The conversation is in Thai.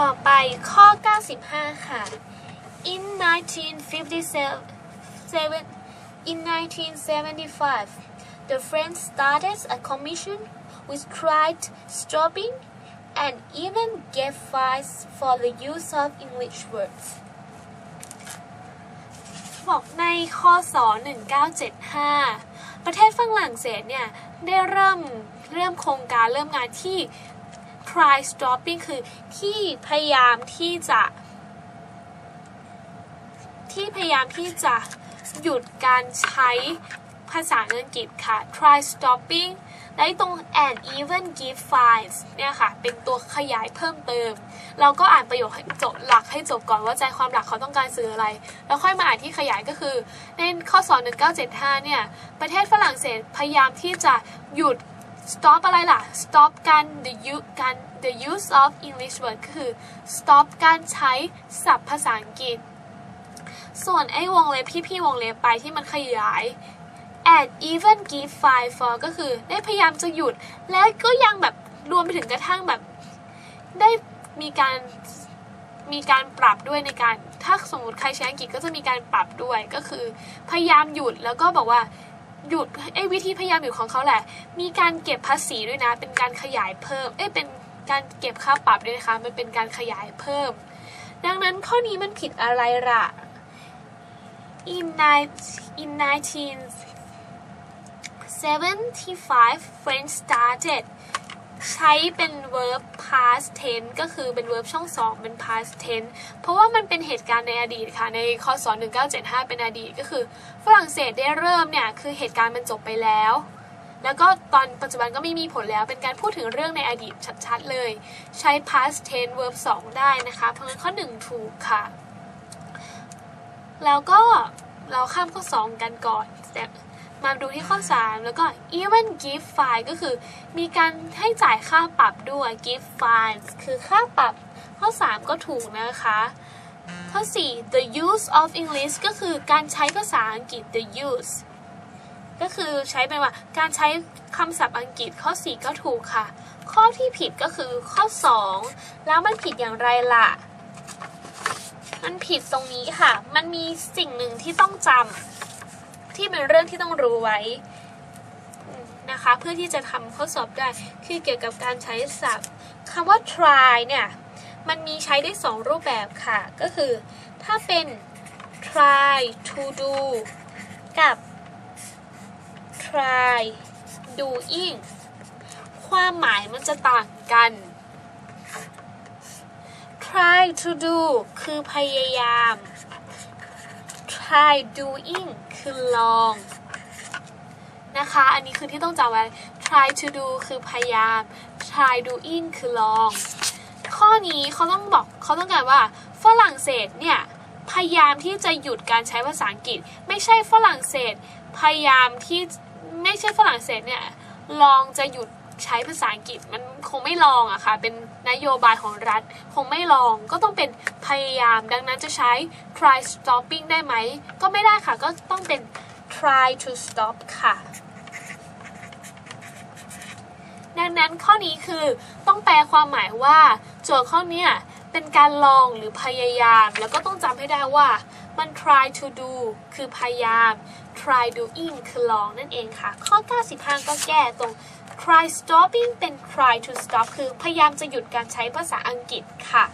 ต่อไปข้อ 95 ค่ะ in 1957 in 1975 the French started a commission which tried stopping and even gave fines for the use of English words บอกในข้อสอ1975 ประเทศฝรั่งเศสเนี่ย ได้เริ่มเริ่มโครงการเริ่มงานที่ try stopping คือที่พยายามที่จะ ที่พยายามที่จะหยุดการใช้ภาษาอังกฤษค่ะ try stopping และตรง and even give fines เนี่ยค่ะ เป็นตัวขยายเพิ่มเติม เราก็อ่านประโยคให้จบหลักให้จบก่อนว่าใจความหลักเขาต้องการสื่ออะไร แล้วค่อยมาอ่านที่ขยายก็คือ ในข้อสอน 1975 เนี่ย ประเทศฝรั่งเศสพยายามที่จะหยุด stop อะไรล่ะ stop การ the use การ the use of English word ก็คือ stop การใช้ศัพท์ภาษาอังกฤษ ส่วนไอ้วงเล็บที่พี่วงเล็บไปที่มันขยาย and even give fine for ก็คือได้พยายามจะหยุด และก็ยังแบบรวมไปถึงกระทั่งแบบ ได้มีการมีการปรับด้วยในการ ถ้าสมมติใครใช้อังกฤษก็จะมีการปรับด้วยก็คือ พยายามหยุดแล้วก็บอกว่า หยุดไอ้วิธีพยายามหยุดของเขาแหละ มีการเก็บภาษีด้วยนะ เป็นการขยายเพิ่ม เอ้ยเป็นการเก็บค่าปรับด้วยนะคะมันเป็นการขยายเพิ่ม ดังนั้นข้อนี้มันผิดอะไรล่ะ in nine in 1975 French started ใช้เป็น verb past tense ก็คือเป็น verb ช่องสองเป็น past tense เพราะว่ามันเป็นเหตุการณ์ในอดีตค่ะ ในคศ1975 เป็นอดีตก็คือ ฝรั่งเศสได้เริ่มเนี่ย คือเหตุการณ์มันจบไปแล้ว แล้วก็ตอนปัจจุบันก็ไม่มีผลแล้ว เป็นการพูดถึงเรื่องในอดีตชัดๆเลย ใช้ past tense verb 2 ได้นะคะ เพราะงั้นข้อ 1 ถูกค่ะ แล้วก็เราข้ามข้อ 2 กันก่อน มาดูที่ข้อ 3 แล้วก็ even give fine ก็คือมีการให้จ่ายค่าปรับด้วย give fine คือค่าปรับข้อ 3 ก็ถูกนะคะ ข้อ 4 the use of English ก็คือการใช้ภาษาอังกฤษ the use ก็คือใช้เป็นว่าการใช้คำศัพท์อังกฤษข้อ 4 ก็ถูกค่ะ ข้อที่ผิดก็คือข้อ 2 แล้วมันผิดอย่างไรล่ะ มันผิดตรงนี้ค่ะ มันมีสิ่งหนึ่งที่ต้องจำ ที่เป็นเรื่องที่ต้องรู้ไว้นะคะเพื่อที่จะทำข้อสอบได้คือเกี่ยวกับการใช้ศัพท์คำว่า try เนี่ยมันมีใช้ได้สองรูปแบบค่ะ ก็คือถ้าเป็น try to do กับ try doing ความหมายมันจะต่างกัน try to do คือพยายาม try doing คือลอง นะคะ อันนี้คือที่ต้องจำไว้ try to do คือพยายาม try doing คือลอง ข้อนี้เขาต้องบอกเขาต้องการว่าฝรั่งเศสเนี่ย พยายามที่จะหยุดการใช้ภาษาอังกฤษ ไม่ใช่ฝรั่งเศส พยายามที่ไม่ใช่ฝรั่งเศสเนี่ยลองจะหยุด ใช้ภาษาอังกฤษมันคงไม่ลองอะค่ะ เป็นนโยบายของรัฐ คงไม่ลองก็ต้องเป็นพยายาม ดังนั้นจะใช้ try stopping ได้ไหม ก็ไม่ได้ค่ะ ก็ต้องเป็น try to stop ค่ะ ดังนั้นข้อนี้คือต้องแปลความหมายว่า โจทย์ข้อนี้เป็นการลองหรือพยายาม แล้วก็ต้องจำให้ได้ว่ามัน try to do คือพยายาม try doing คือลองนั่นเองค่ะ ข้อ 95 ก็แก้ตรง try stopping เป็น try to stop คือพยายามจะหยุดการใช้ภาษาอังกฤษค่ะ